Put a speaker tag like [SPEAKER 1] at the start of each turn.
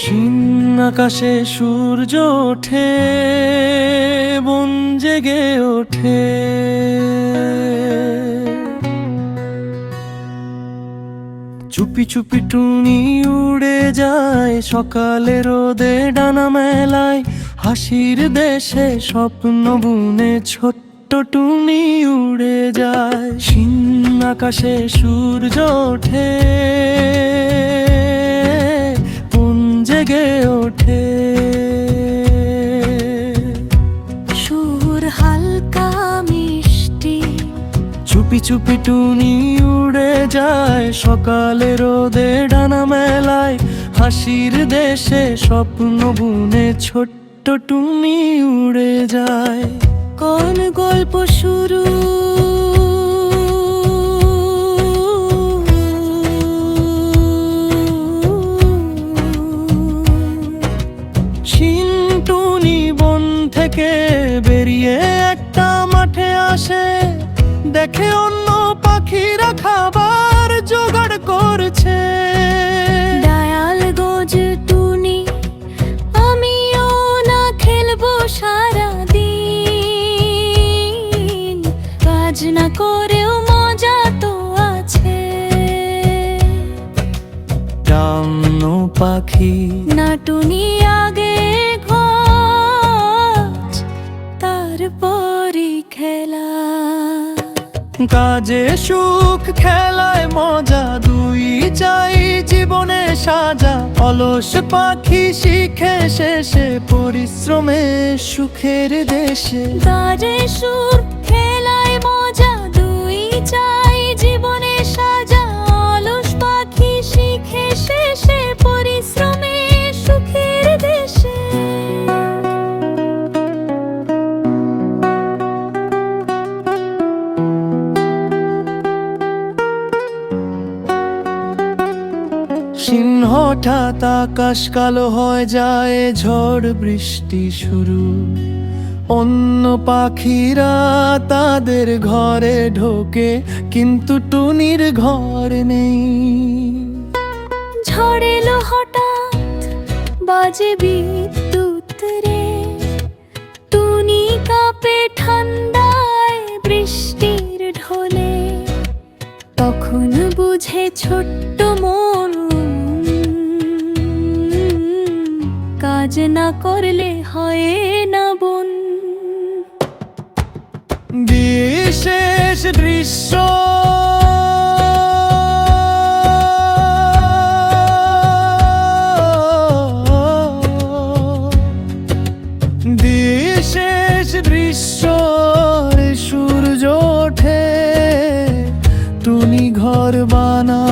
[SPEAKER 1] ক্ষীণ আকাশে সূর্য ওঠে, বন জেগে ওঠে। চুপি চুপি টুনি উড়ে যায় সকালে রোদে ডানা মেলায়, হাসির দেশে স্বপ্ন বুনে ছোট্ট টুনি উড়ে যায়। সিন আকাশে সূর্য ওঠে জেগে ওঠে।
[SPEAKER 2] সুর হালকা মিষ্টি।
[SPEAKER 1] চুপি চুপি টুনি উড়ে যায় সকালে রোদে ডানা মেলায়। হাসির দেশে স্বপ্ন বুনে ছোট্ট টুনি উড়ে যায়।
[SPEAKER 2] কোন গল্প শুরু
[SPEAKER 1] আসে দেখে অন্য পাখিরা খাবার জোগাড় করছে।
[SPEAKER 2] ডায়াল গোজ টুনি আমিও না খেলব সারা দিন কাজ না করেও মজা তো আছে।
[SPEAKER 1] ডান্ন পাখি
[SPEAKER 2] না টুনি আগে খেলা।
[SPEAKER 1] কাজে সুখ খেলায় মজা দুই চাই জীবনে সাজা। অলস পাখি শিখে শেষে পরিশ্রমে সুখের দেশে।
[SPEAKER 2] কাজে সুখ খেলায় মজা
[SPEAKER 1] সিন হঠাৎ আকাশ কালো হয়ে যায়, ঝড় বৃষ্টি শুরু। অন্য পাখিরা তাদের ঘরে ঢোকে, কিন্তু টুনির ঘর নেই।
[SPEAKER 2] ঝড় এলো হঠাৎ, বাজে বিদ্যুৎ রে। টুনি কাঁপে ঠান্ডায় বৃষ্টির ঢোলে। তখন বুঝে ছোট্ট কাজ না করলে হয় না বোন।
[SPEAKER 1] বিশেষ দৃশ্য। বিশেষ দৃশ্য সূর্য ওঠে টুনি ঘর বানা